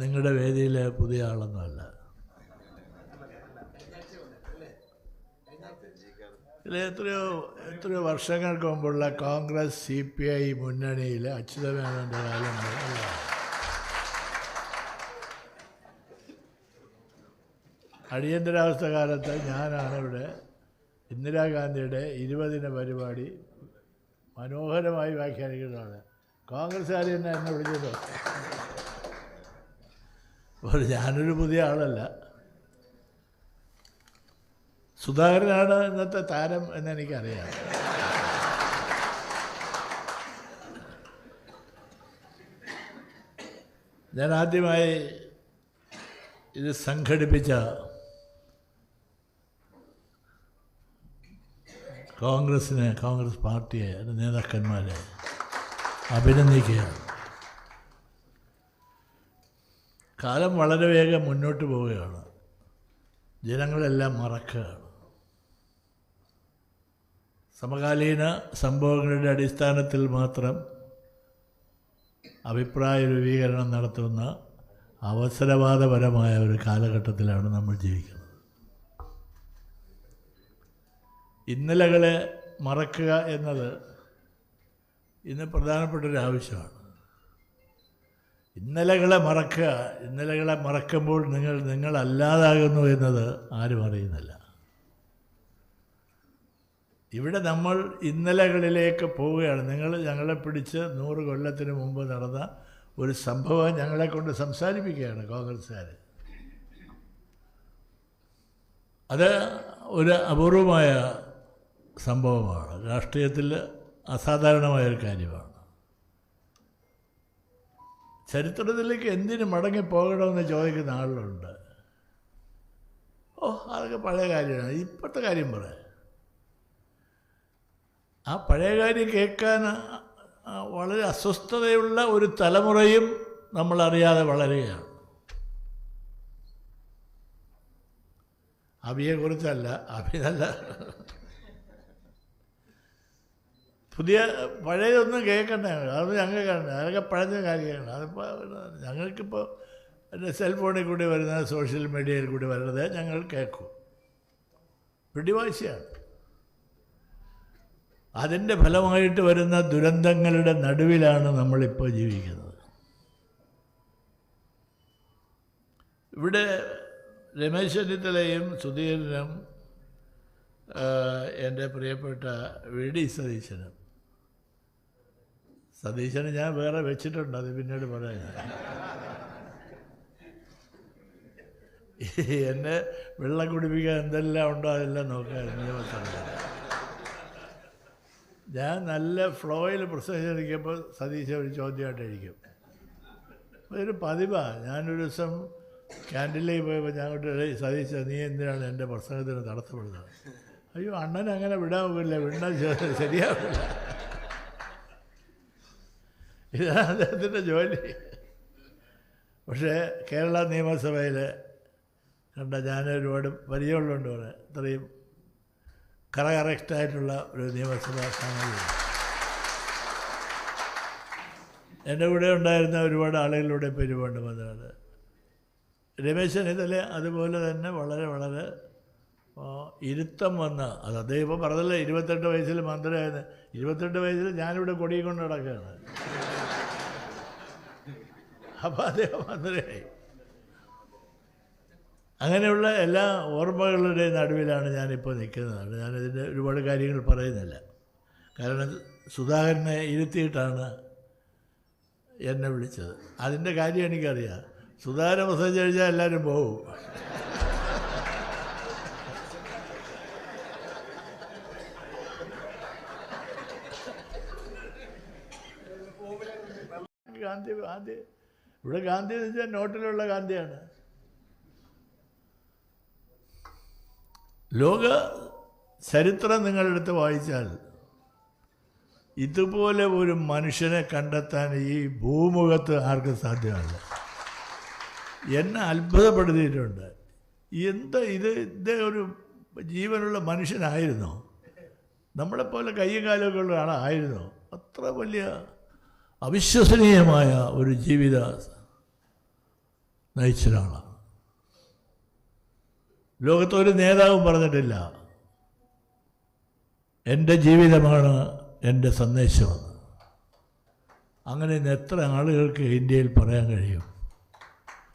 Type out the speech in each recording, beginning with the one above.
നിങ്ങളുടെ വേദിയിലെ പുതിയ ആളൊന്നുമല്ല. ഇതിൽ എത്രയോ എത്രയോ വർഷങ്ങൾക്ക് മുമ്പുള്ള കോൺഗ്രസ് സി പി ഐ മുന്നണിയിലെ അച്യുതമേനോന്റെ കാലം അടിയന്തരാവസ്ഥ കാലത്ത് ഞാനാണ് ഇവിടെ ഇന്ദിരാഗാന്ധിയുടെ ഇരുപതിന പരിപാടി മനോഹരമായി വ്യാഖ്യാനിക്കുന്നതാണ്. കോൺഗ്രസ്സുകാർ തന്നെ എന്നെ വിളിച്ചത് അപ്പോൾ ഞാനൊരു പുതിയ ആളല്ല. സുധാകരനാണ് ഇന്നത്തെ താരം എന്നെനിക്കറിയാം ഞാൻ ആദ്യമായി ഇത് സംഘടിപ്പിച്ച കോൺഗ്രസിനെ കോൺഗ്രസ് പാർട്ടിയെ നേതാക്കന്മാരെ അഭിനന്ദിക്കുകയാണ്. കാലം വളരെ വേഗം മുന്നോട്ട് പോവുകയാണ്. ജനങ്ങളെല്ലാം മറക്കുകയാണ്. സമകാലീന സംഭവങ്ങളുടെ അടിസ്ഥാനത്തിൽ മാത്രം അഭിപ്രായ രൂപീകരണം നടത്തുന്ന അവസരവാദപരമായ ഒരു കാലഘട്ടത്തിലാണ് നമ്മൾ ജീവിക്കുന്നത്. ഇന്നലകളെ മറക്കുക എന്നത് ഇന്ന് പ്രധാനപ്പെട്ട ഒരു ആവശ്യമാണ്. ഇന്നലകളെ മറക്കുക. ഇന്നലകളെ മറക്കുമ്പോൾ നിങ്ങൾ നിങ്ങളല്ലാതാകുന്നു എന്നത് ആരും അറിയുന്നില്ല. ഇവിടെ നമ്മൾ ഇന്നലകളിലേക്ക് പോവുകയാണ്. നിങ്ങൾ ഞങ്ങളെ പിടിച്ച് നൂറ് കൊല്ലത്തിന് മുമ്പ് നടന്ന ഒരു സംഭവം ഞങ്ങളെ കൊണ്ട് സംസാരിപ്പിക്കുകയാണ് കോൺഗ്രസ്സുകാർ അത് ഒരു അപൂർവമായ സംഭവമാണ്. രാഷ്ട്രീയത്തിൽ അസാധാരണമായ ഒരു കാര്യമാണ്. ചരിത്രത്തിലേക്ക് എന്തിനു മടങ്ങി പോകണമെന്ന് ചോദിക്കുന്ന ആളുകളുണ്ട്. ഓ അതൊക്കെ പഴയ കാര്യമാണ്. ഇപ്പോഴത്തെ കാര്യം പറയാം ആ പഴയ കാര്യം കേൾക്കാൻ വളരെ അസ്വസ്ഥതയുള്ള ഒരു തലമുറയും നമ്മളറിയാതെ വളരുകയാണ്. അഭിയെക്കുറിച്ചല്ല അഭി നല്ല പുതിയ പഴയതൊന്നും കേൾക്കണ്ട? അത് ഞങ്ങൾ കാണണ്ട അതൊക്കെ പഴഞ്ഞ കാര്യമാണ് അതിപ്പോൾ ഞങ്ങൾക്കിപ്പോൾ സെൽഫോണിൽ കൂടി വരുന്ന സോഷ്യൽ മീഡിയയിൽ കൂടി വരുന്നത് ഞങ്ങൾ കേൾക്കും. പിടിവാശിയാണ് അതിന്റെ ഫലമായിട്ട് വരുന്ന ദുരന്തങ്ങളുടെ നടുവിലാണ് നമ്മളിപ്പോൾ ജീവിക്കുന്നത്. ഇവിടെ രമേശ് ചെന്നിത്തലയും സുധീരനും എന്റെ പ്രിയപ്പെട്ട വി ഡി സതീശനും സതീശന് ഞാൻ വേറെ വെച്ചിട്ടുണ്ട് അത് പിന്നീട് പറയാം എന്നെ വെള്ളം കുടിപ്പിക്കാൻ എന്തെല്ലാം ഉണ്ടോ അതെല്ലാം നിയമസഭ ഞാൻ നല്ല ഫ്ലോയിൽ പ്രസംഗം പ്രസംഗിച്ചിരിക്കുമ്പോൾ സതീശ ഒരു ചോദ്യമായിട്ടിരിക്കും ഒരു പതിവാണ് ഞാനൊരു ദിവസം ക്യാന്റീനിലേക്ക് പോയപ്പോൾ ഞാൻ കൊണ്ട് സതീശ നീ എന്തിനാണ് എന്റെ പ്രസംഗത്തിന് തടസ്സപ്പെടുന്നത്? അയ്യോ അണ്ണൻ അങ്ങനെ വിടാൻ പോകില്ല വിടാൻ ശരിയാവില്ല. ഇതാണ് അദ്ദേഹത്തിന്റെ ജോലി. പക്ഷേ കേരള നിയമസഭയിൽ കണ്ട ഞാൻ ഒരുപാട് പരിചയമുള്ളതുകൊണ്ട് പറയാം. ഇത്രയും കറ കറക്റ്റായിട്ടുള്ള ഒരു നിയമസഭാ സ്ഥാനാർത്ഥി എന്റെ കൂടെ ഉണ്ടായിരുന്ന ഒരുപാട് ആളുകളിലൂടെ പെരുമാണ്ട് വന്നതാണ്. രമേശ് ചെന്നിത്തല അതുപോലെ തന്നെ വളരെ വളരെ ഇരുത്തം വന്ന അത് അദ്ദേഹം ഇപ്പോൾ പറഞ്ഞല്ലേ ഇരുപത്തെട്ട് വയസ്സിൽ മന്ത്രിയായത് ഇരുപത്തെട്ട് വയസ്സിൽ ഞാനിവിടെ കൊടിയും കൊണ്ട് നടക്കുകയാണ്. അപ്പോൾ അദ്ദേഹം മന്ത്രിയായി അങ്ങനെയുള്ള എല്ലാ ഓർമ്മകളുടെ നടുവിലാണ് ഞാനിപ്പോൾ നിൽക്കുന്നത്. ഞാനിതിന്റെ ഒരുപാട് കാര്യങ്ങൾ പറയുന്നില്ല. കാരണം സുധാകരനെ ഇരുത്തിയിട്ടാണ് എന്നെ വിളിച്ചത്. അതിന്റെ കാര്യം എനിക്കറിയാം. സുധാകരൻ മെസ്സേജ് കഴിഞ്ഞാൽ എല്ലാവരും പോകും ഗാന്ധി ഗാന്ധി. ഇവിടെ ഗാന്ധി എന്ന് വെച്ചാൽ നോട്ടിലുള്ള ഗാന്ധിയാണ്. ലോക ചരിത്രം നിങ്ങളെടുത്ത് വായിച്ചാൽ ഇതുപോലെ ഒരു മനുഷ്യനെ കണ്ടെത്താൻ ഈ ഭൂമുഖത്ത് ആർക്കും സാധ്യമല്ല. എന്നെ അത്ഭുതപ്പെടുത്തിയിട്ടുണ്ട്. എന്താ ഇത് ഇതേ ഒരു ജീവനുള്ള മനുഷ്യനായിരുന്നോ? നമ്മളെപ്പോലെ കൈയും കാലമൊക്കെ ഉള്ള ആളായിരുന്നോ? അത്ര വലിയ അവിശ്വസനീയമായ ഒരു ജീവിത നയിച്ചൊരാളാണ്. ലോകത്തൊരു നേതാവും പറഞ്ഞിട്ടില്ല. എന്റെ ജീവിതമാണ് എന്റെ സന്ദേശമെന്ന് അങ്ങനെ ഇന്ന് എത്ര ആളുകൾക്ക് ഇന്ത്യയിൽ പറയാൻ കഴിയും?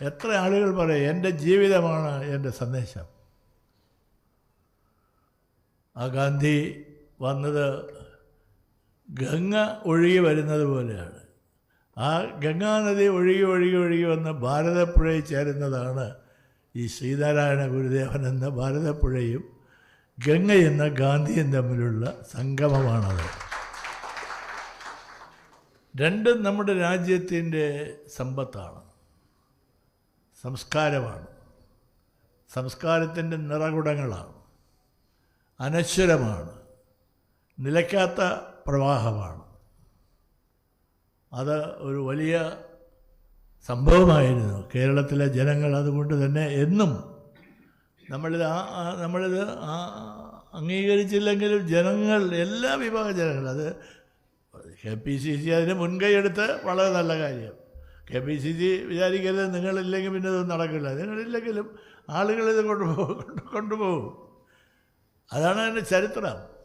എത്ര ആളുകൾ പറയും എന്റെ ജീവിതമാണ് എന്റെ സന്ദേശം? ആ ഗാന്ധി വന്നത് ഗംഗ ഒഴുകി വരുന്നത് പോലെയാണ്. ആ ഗംഗാനദി ഒഴുകി ഒഴുകി ഒഴുകി വന്ന് ഭാരതപ്പുഴയിൽ ചേരുന്നതാണ് ഈ ശ്രീനാരായണ ഗുരുദേവൻ എന്ന ഭാരതപ്പുഴയും ഗംഗ എന്ന ഗാന്ധിയും തമ്മിലുള്ള സംഗമമാണത്. രണ്ടും നമ്മുടെ രാജ്യത്തിന്റെ സമ്പത്താണ്. സംസ്കാരമാണ്. സംസ്കാരത്തിന്റെ നിറകുടങ്ങളാണ്. അനശ്വരമാണ്. നിലയ്ക്കാത്ത പ്രവാഹമാണ്. അത് ഒരു വലിയ സംഭവമായിരുന്നു. കേരളത്തിലെ ജനങ്ങൾ അതുകൊണ്ട് തന്നെ എന്നും നമ്മളിത് ആ നമ്മളിത് അംഗീകരിച്ചില്ലെങ്കിലും ജനങ്ങൾ എല്ലാ വിഭാഗ ജനങ്ങൾ അത് കെ പി സി സി അതിന് മുൻകൈയെടുത്ത് വളരെ നല്ല കാര്യം. കെ പി സി സി വിചാരിക്കരുത് നിങ്ങളില്ലെങ്കിൽ പിന്നെ ഇതൊന്നും നടക്കില്ല. നിങ്ങളില്ലെങ്കിലും ആളുകളിത് കൊണ്ടുപോകും കൊണ്ടുപോകും. അതാണ് അതിന്റെ ചരിത്രം.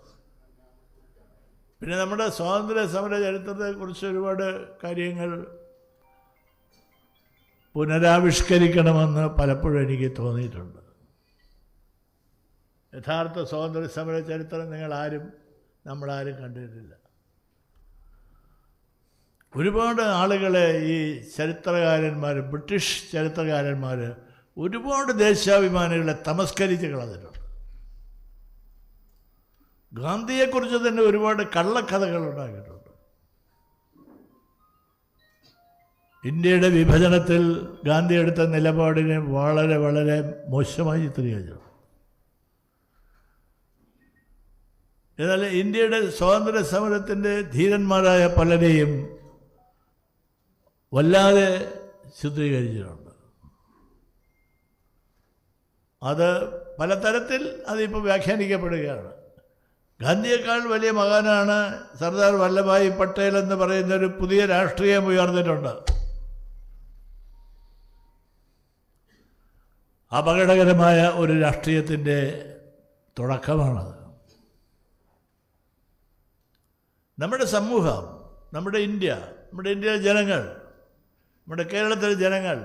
പിന്നെ നമ്മുടെ സ്വാതന്ത്ര്യ സമര ചരിത്രത്തെക്കുറിച്ച് ഒരുപാട് കാര്യങ്ങൾ പുനരാവിഷ്കരിക്കണമെന്ന് പലപ്പോഴും എനിക്ക് തോന്നിയിട്ടുണ്ട്. യഥാർത്ഥ സ്വാതന്ത്ര്യ സമര ചരിത്രം നിങ്ങൾ ആരും നമ്മളാരും കണ്ടിട്ടില്ല. ഒരുപാട് ആളുകളെ ഈ ചരിത്രകാരന്മാർ ബ്രിട്ടീഷ് ചരിത്രകാരന്മാർ ഒരുപാട് ദേശാഭിമാനികളെ തമസ്കരിച്ച് കളഞ്ഞിട്ടുണ്ട്. ഗാന്ധിയെക്കുറിച്ച് തന്നെ ഒരുപാട് കള്ളക്കഥകൾ ഉണ്ടാക്കിയിട്ടുണ്ട് ഇന്ത്യയുടെ വിഭജനത്തിൽ ഗാന്ധി എടുത്ത നിലപാടിനെ വളരെ വളരെ മോശമായി ചിത്രീകരിച്ചു. എന്നാൽ ഇന്ത്യയുടെ സ്വാതന്ത്ര്യ സമരത്തിന്റെ ധീരന്മാരായ പലരെയും വല്ലാതെ ചിത്രീകരിച്ചിട്ടുണ്ട്. അത് പലതരത്തിൽ അതിപ്പോൾ വ്യാഖ്യാനിക്കപ്പെടുകയാണ്. ഗാന്ധിയേക്കാൾ വലിയ മകാനാണ് സർദാർ വല്ലഭായ് പട്ടേൽ എന്ന് പറയുന്ന ഒരു പുതിയ രാഷ്ട്രീയം ഉയർന്നിട്ടുണ്ട്. അപകടകരമായ ഒരു രാഷ്ട്രീയത്തിന്റെ തുടക്കമാണത്. നമ്മുടെ സമൂഹം നമ്മുടെ ഇന്ത്യ നമ്മുടെ ഇന്ത്യയിലെ ജനങ്ങൾ നമ്മുടെ കേരളത്തിലെ ജനങ്ങൾ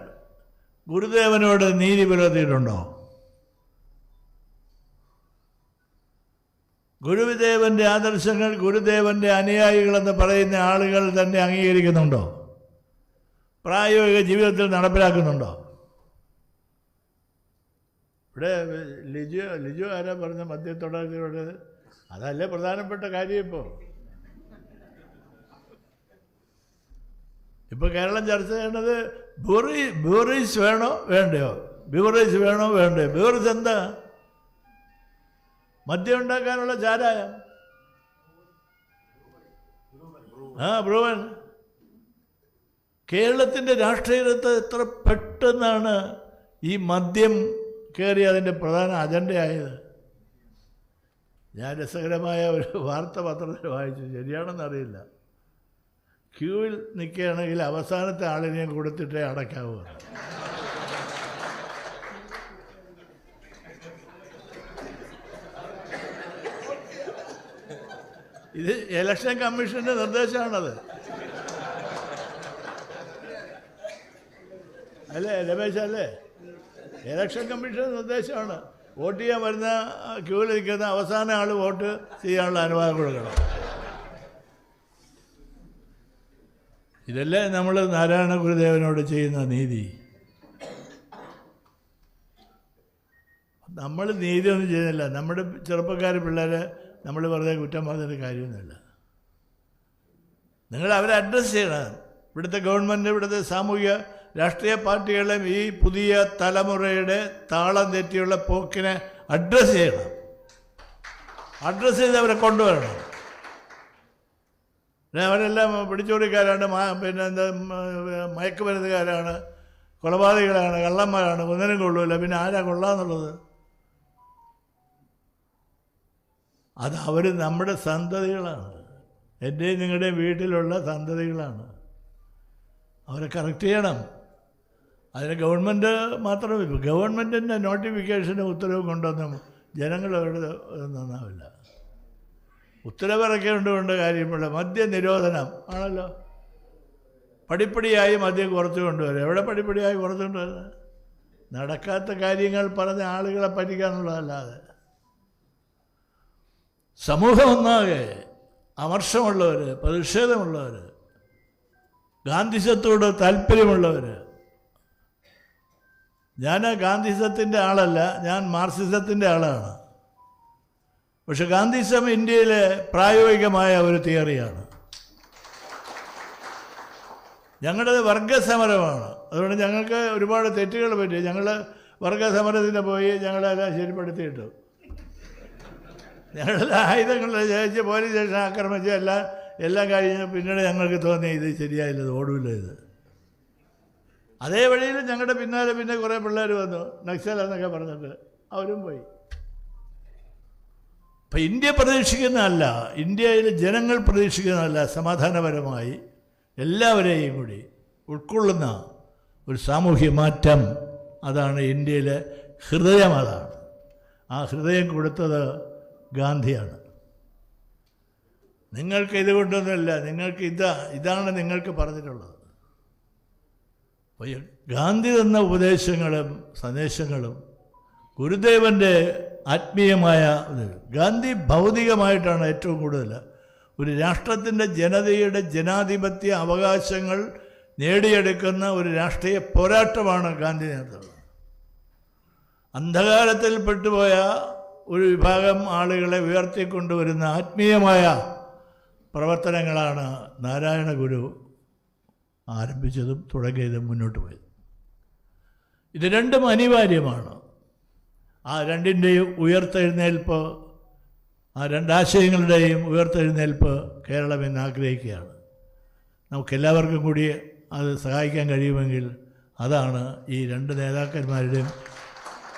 ഗുരുദേവനോട് നീതി പുലർത്തിയിട്ടുണ്ടോ? ഗുരുദേവന്റെ ആദർശങ്ങൾ ഗുരുദേവന്റെ അനുയായികളെന്ന് പറയുന്ന ആളുകൾ തന്നെ അംഗീകരിക്കുന്നുണ്ടോ? പ്രായോഗിക ജീവിതത്തിൽ നടപ്പിലാക്കുന്നുണ്ടോ? ഇവിടെ ലിജു ലിജു ആരാ പറഞ്ഞ മദ്യത്തൊടക്കിലൂടെ അതല്ലേ പ്രധാനപ്പെട്ട കാര്യം ഇപ്പോൾ ഇപ്പോൾ കേരളം ചർച്ച ചെയ്യേണ്ടത് ബ്യൂറി ബ്യൂറീസ് വേണോ വേണ്ടയോ? ബ്യൂറീസ് വേണോ വേണ്ടയോ? ബ്യൂറീസ് എന്താ? മദ്യം ഉണ്ടാക്കാനുള്ള ചാരായം ആ ബ്രൂവൻ. കേരളത്തിന്റെ രാഷ്ട്രീയത്തെ എത്ര പെട്ടെന്നാണ് ഈ മദ്യം കയറി അതിന്റെ പ്രധാന അജണ്ടയായത്? ഞാൻ രസകരമായ ഒരു വാർത്ത പത്രത്തിൽ വായിച്ചു. ശരിയാണെന്നറിയില്ല ക്യൂവിൽ നിൽക്കുകയാണെങ്കിൽ അവസാനത്തെ ആളിനെയും കൊടുത്തിട്ടേ അടയ്ക്കാവൂ. ഇത് ഇലക്ഷൻ കമ്മീഷന്റെ നിർദ്ദേശമാണത്. അല്ലേ രമേശ് അല്ലേ? ഇലക്ഷൻ കമ്മീഷന്റെ നിർദ്ദേശമാണ്. വോട്ട് ചെയ്യാൻ വരുന്ന ക്യൂവിൽ നിൽക്കുന്ന അവസാന ആൾ വോട്ട് ചെയ്യാനുള്ള അനുവാദം കൊടുക്കണം. ഇതല്ലേ നമ്മൾ നാരായണ ഗുരുദേവനോട് ചെയ്യുന്ന നീതി. നമ്മൾ നീതിയൊന്നും ചെയ്യുന്നില്ല. നമ്മുടെ ചെറുപ്പക്കാർ പിള്ളേരെ നമ്മൾ വെറുതെ കുറ്റം പറഞ്ഞിട്ട് കാര്യമൊന്നുമില്ല. നിങ്ങൾ അവരെ അഡ്രസ്സ് ചെയ്യണം. ഇവിടുത്തെ ഗവൺമെന്റ് ഇവിടുത്തെ സാമൂഹിക രാഷ്ട്രീയ പാർട്ടികളെയും ഈ പുതിയ തലമുറയുടെ താളം തെറ്റിയുള്ള പോക്കിനെ അഡ്രസ്സ് ചെയ്യണം. അഡ്രസ്സ് ചെയ്ത് അവരെ കൊണ്ടുവരണം. പിന്നെ അവരെല്ലാം പിടിച്ചോടിക്കാരാണ് പിന്നെ എന്താ മയക്കുമരുന്നുകാരാണ് കൊലപാതകളാണ് കള്ളന്മാരാണ് ഒന്നിനും കൊള്ളൂല. പിന്നെ ആരാ കൊള്ളാന്നുള്ളത്? അത് അവർ നമ്മുടെ സന്തതികളാണ്. എന്റെയും നിങ്ങളുടെ വീട്ടിലുള്ള സന്തതികളാണ്. അവരെ കറക്റ്റ് ചെയ്യണം. അതിന് ഗവൺമെന്റ് മാത്രമേ ഗവൺമെന്റിന്റെ നോട്ടിഫിക്കേഷന് ഉത്തരവ് കൊണ്ടൊന്നും ജനങ്ങളവരുടെ നന്നാവില്ല. ഉത്തരവിറക്കി കൊണ്ട് കാര്യമുള്ള മദ്യ നിരോധനം ആണല്ലോ. പടിപ്പടിയായി മദ്യം കുറച്ച് കൊണ്ടുവരും. എവിടെ പടിപ്പടിയായി കുറച്ച് കൊണ്ടുവരുന്നത് നടക്കാത്ത കാര്യങ്ങൾ പറഞ്ഞ ആളുകളെ പറ്റിക്കാന്നുള്ളതല്ലാതെ. സമൂഹം ഒന്നാകെ അമർഷമുള്ളവർ പ്രതിഷേധമുള്ളവർ ഗാന്ധിസത്തോട് താല്പര്യമുള്ളവർ ഞാൻ ഗാന്ധിസത്തിന്റെ ആളല്ല ഞാൻ മാർക്സിസത്തിന്റെ ആളാണ്. പക്ഷെ ഗാന്ധിസം ഇന്ത്യയിലെ പ്രായോഗികമായ ഒരു തിയറിയാണ്. ഞങ്ങളുടെ വർഗസമരമാണ്. അതുകൊണ്ട് ഞങ്ങൾക്ക് ഒരുപാട് തെറ്റുകൾ പറ്റി. ഞങ്ങൾ വർഗസമരത്തിന് പോയി ഞങ്ങളെല്ലാം ശരിപ്പെടുത്തിയിട്ടു. ഞങ്ങളുടെ ആയുധങ്ങളെ ജയിച്ച് പോലീസ് സ്റ്റേഷൻ ആക്രമിച്ച് എല്ലാം എല്ലാം കഴിഞ്ഞ് പിന്നീട് ഞങ്ങൾക്ക് തോന്നി ഇത് ശരിയായില്ല ഇത് ഓടില്ല ഇത്. അതേ വഴിയിൽ ഞങ്ങളുടെ പിന്നാലെ പിന്നെ കുറേ പിള്ളേർ വന്നു നക്സൽ എന്നൊക്കെ പറഞ്ഞിട്ട്. അവരും പോയി. അപ്പം ഇന്ത്യ പ്രതീക്ഷിക്കുന്നതല്ല ഇന്ത്യയിലെ ജനങ്ങൾ പ്രതീക്ഷിക്കുന്നതല്ല സമാധാനപരമായി എല്ലാവരെയും കൂടി ഉൾക്കൊള്ളുന്ന ഒരു സാമൂഹ്യ മാറ്റം. അതാണ് ഇന്ത്യയിലെ ഹൃദയം അതാണ്. ആ ഹൃദയം കൊടുത്തത് ഗാന്ധിയാണ്. നിങ്ങൾക്ക് ഇതുകൊണ്ടൊന്നുമില്ല നിങ്ങൾക്ക് ഇതാ ഇതാണ് നിങ്ങൾക്ക് പറഞ്ഞിട്ടുള്ളത്. ഗാന്ധി തന്ന ഉപദേശങ്ങളും സന്ദേശങ്ങളും ഗുരുദേവന്റെ ആത്മീയമായ ഗാന്ധി ഭൗതികമായിട്ടാണ് ഏറ്റവും കൂടുതൽ. ഒരു രാഷ്ട്രത്തിന്റെ ജനതയുടെ ജനാധിപത്യ അവകാശങ്ങൾ നേടിയെടുക്കുന്ന ഒരു രാഷ്ട്രീയ പോരാട്ടമാണ് ഗാന്ധി നേതൃത്വം. അന്ധകാരത്തിൽ ഒരു വിഭാഗം ആളുകളെ ഉയർത്തിക്കൊണ്ടുവരുന്ന ആത്മീയമായ പ്രവർത്തനങ്ങളാണ് നാരായണ ഗുരു ആരംഭിച്ചതും തുടങ്ങിയതും മുന്നോട്ട് പോയത്. ഇത് രണ്ടും അനിവാര്യമാണ്. ആ രണ്ടിന്റെയും ഉയർത്തെഴുന്നേൽപ്പ് ആ രണ്ടാശയങ്ങളുടെയും ഉയർത്തെഴുന്നേൽപ്പ് കേരളം ഇന്ന് ആഗ്രഹിക്കുകയാണ്. നമുക്കെല്ലാവർക്കും കൂടി അത് സഹായിക്കാൻ കഴിയുമെങ്കിൽ അതാണ് ഈ രണ്ട് നേതാക്കന്മാരുടെയും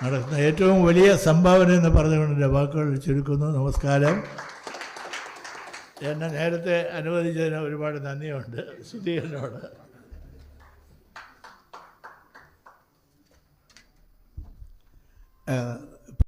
നടക്കുന്ന ഏറ്റവും വലിയ സംഭാവന എന്ന് പറഞ്ഞുകൊണ്ട് എന്റെ വാക്കുകൾ ചുരുക്കുന്നു. നമസ്കാരം. എന്നെ നേരത്തെ അനുവദിച്ചതിന് ഒരുപാട് നന്ദിയുണ്ട് സുധീരനോട് ഏഹ്